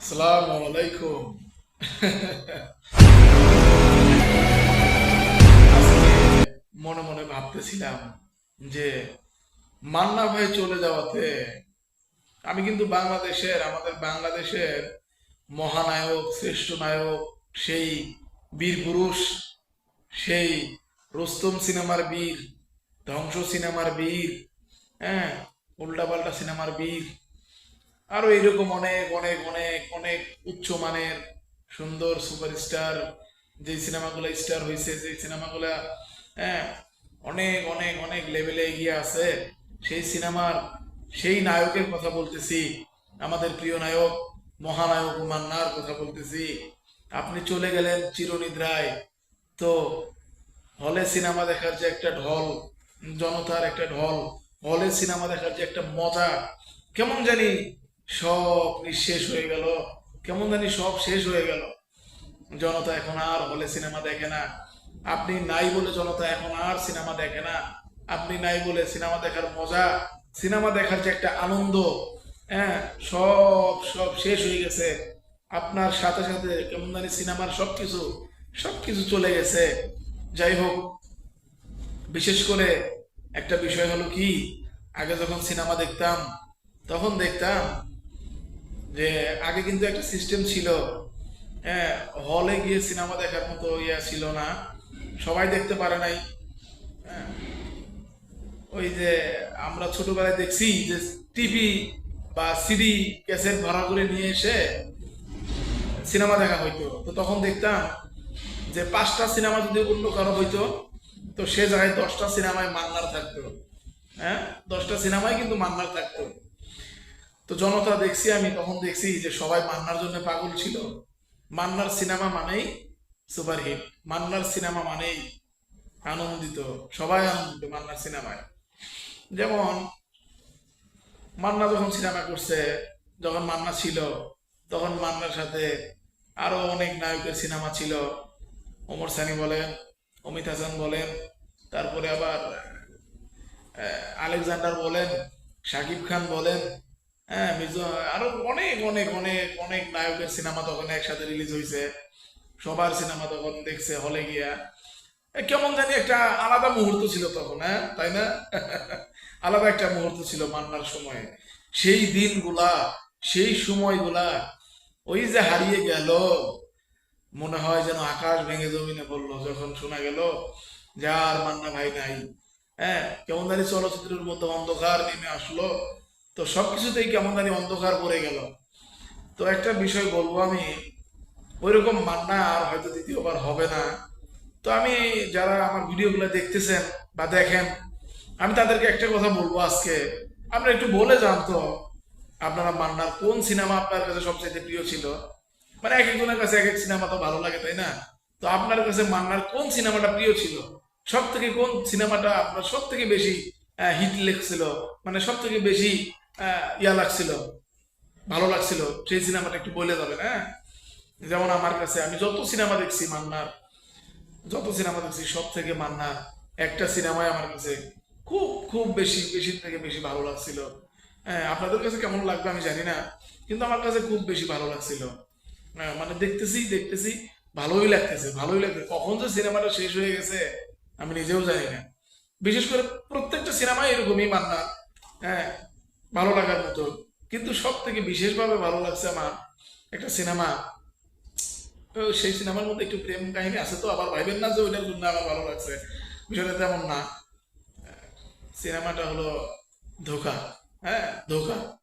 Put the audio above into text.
আসসালামু আলাইকুম মনে মনে ভাবতেছিলাম যে মান্না ভাই চলে যাওয়াতে আমি কিন্তু বাংলাদেশের, আমাদের বাংলাদেশের মহানায়ক, শ্রেষ্ঠ নায়ক, সেই বীর পুরুষ, সেই রুস্তম সিনেমার বীর, ধ্বংস সিনেমার বীর হ্যাঁ উল্টাপাল্টা সিনেমার বীর আরও এরকম অনেক অনেক অনেক অনেক উচ্চ মানের সুন্দর সুপারস্টার যে সিনেমাগুলো স্টার হয়েছে যে সিনেমাগুলো হ্যাঁ অনেক অনেক অনেক লেভেলে এগিয়ে আছে। সেই সিনেমার সেই নায়কের কথা বলতেছি, আমাদের প্রিয় নায়ক, মহানায়ক মান্নার কথা বলতেছি। আপনি চলে গেলেন চিরনিদ্রায়। তো হলে সিনেমা দেখার যে একটা ঢল, জনতার একটা ঢল, হলে সিনেমা দেখার যে একটা মজা, কেমন জানি সব নিঃশেষ হয়ে গেল। কেমন জানি সব শেষ হয়ে গেল। জনতা এখন আর হলে সিনেমা দেখে না। আপনি নাই বলে জনতা এখন আর সিনেমা দেখে না। আপনি নাই বলে সিনেমা দেখার মজা, সিনেমা দেখার যে একটা আনন্দ হ্যাঁ সব সব শেষ হয়ে গেছে। আপনার সাথে সাথে কেমন জানি সিনেমার সবকিছু সবকিছু চলে গেছে। যাই হোক, বিশেষ করে একটা বিষয় হলো কি, আগে যখন সিনেমা দেখতাম, তখন দেখতাম যে আগে কিন্তু একটা সিস্টেম ছিল। হ্যাঁ হলে গিয়ে সিনেমা দেখার মতো ইয়া ছিল না। সবাই দেখতে পারে নাই। হ্যাঁ, ওই যে আমরা ছোটবেলায় দেখছি যে টিভি বা সিডি ক্যাসেট ভাড়া করে নিয়ে এসে সিনেমা দেখা হইতো। তো তখন দেখতাম যে পাঁচটা সিনেমা যদি অন্য কারও হইতো তো সে জায়গায় দশটা সিনেমায় মান্নার থাকতো। হ্যাঁ দশটা সিনেমায় কিন্তু মান্নার থাকতো। তো জনতা দেখছি, আমি তখন দেখছি যে সবাই মান্নার জন্য পাগল ছিল। মান্নার সিনেমা মানেই সুপারহিট, মান্নার সিনেমা মানেই আনন্দিত, সবাই আনন্দিত মান্নার সিনেমায়। যেমন মান্না যখন সিনেমা করছে, যখন মান্না ছিল, তখন মান্নার সাথে আরও অনেক নায়কের সিনেমা ছিল। ওমর সানি বলেন, অমিত হাসান বলেন, তারপরে আবার আলেকজান্ডার বলেন, শাকিব খান বলেন হ্যাঁ মির্জা, আরও অনেক অনেক অনেক অনেক নায়কের সিনেমা তখন একসাথে রিলিজ হয়েছে সবার সিনেমা তখন দেখছে হলে গিয়া। কেমন জানি একটা আলাদা মুহূর্ত ছিল তখন হ্যাঁ তাই না? আলাদা একটা মুহূর্ত ছিল মান্নার সময়ে। সেই দিনগুলা, সেই সময়গুলা, ওই যে হারিয়ে গেল, মনে হয় যেন আকাশ ভেঙে জমিনে পড়ল, যখন শোনা গেল যে আর মান্না ভাই নাই। হ্যাঁ কেমন জানি চলচ্চিত্রের মধ্যে অন্ধকার নেমে আসলো। তো সব কিছুতেই কেমন জানি অন্ধকার পড়ে গেল। তো একটা বিষয় বলব আমি, ওইরকম মান্না আর হয়তো দ্বিতীয়বার হবে না। তো আমি, যারা আমার ভিডিওগুলো দেখতেছেন বা দেখেন, আমি তাদেরকে একটা কথা বলব আজকে। আপনারা একটু বলে যান তো আপনারা মান্নার কোন সিনেমা আপনার কাছে সবচেয়ে প্রিয় ছিল? মানে এক একজনের কাছে এক এক সিনেমা তো ভালো লাগে, তাই না? তো আপনার কাছে মান্নার কোন সিনেমাটা প্রিয় ছিল? সব থেকে কোন সিনেমাটা আপনার সব থেকে বেশি হিট লেগছিল মানে সব থেকে বেশি ইয়া লাগছিল ভালো লাগছিল। সেই সিনেমাটা একটু বলে যাবেন হ্যাঁ? যেমন আমার কাছে আমি যত সিনেমা দেখছি মান্নার যত সিনেমা দেখছি সব থেকে মান্নার একটা সিনেমায় আমার কাছে খুব খুব বেশি বেশি থেকে বেশি ভালো লাগছিল। হ্যাঁ আপনাদের কাছে কেমন লাগবে আমি জানি না কিন্তু আমার কাছে খুব বেশি ভালো লাগছিল। হ্যাঁ, মানে দেখতেছি দেখতেছি ভালোই লাগতেছে ভালোই লাগতেছে। কখন যে সিনেমাটা শেষ হয়ে গেছে আমি নিজেও জানি না। বিশেষ করে প্রত্যেকটা সিনেমা এরকমই মান্না। হ্যাঁ ভালো লাগার মতো। কিন্তু সব থেকে বিশেষভাবে ভালো লাগছে আমার একটা সিনেমা। সেই সিনেমার মধ্যে একটু প্রেম কাহিনী আছে তো, আবার ভাইবেন না যে ওইটার জন্য আমার ভালো লাগছে। বিষয়টা তেমন না। সিনেমাটা হলো ধোকা। হ্যাঁ ধোকা।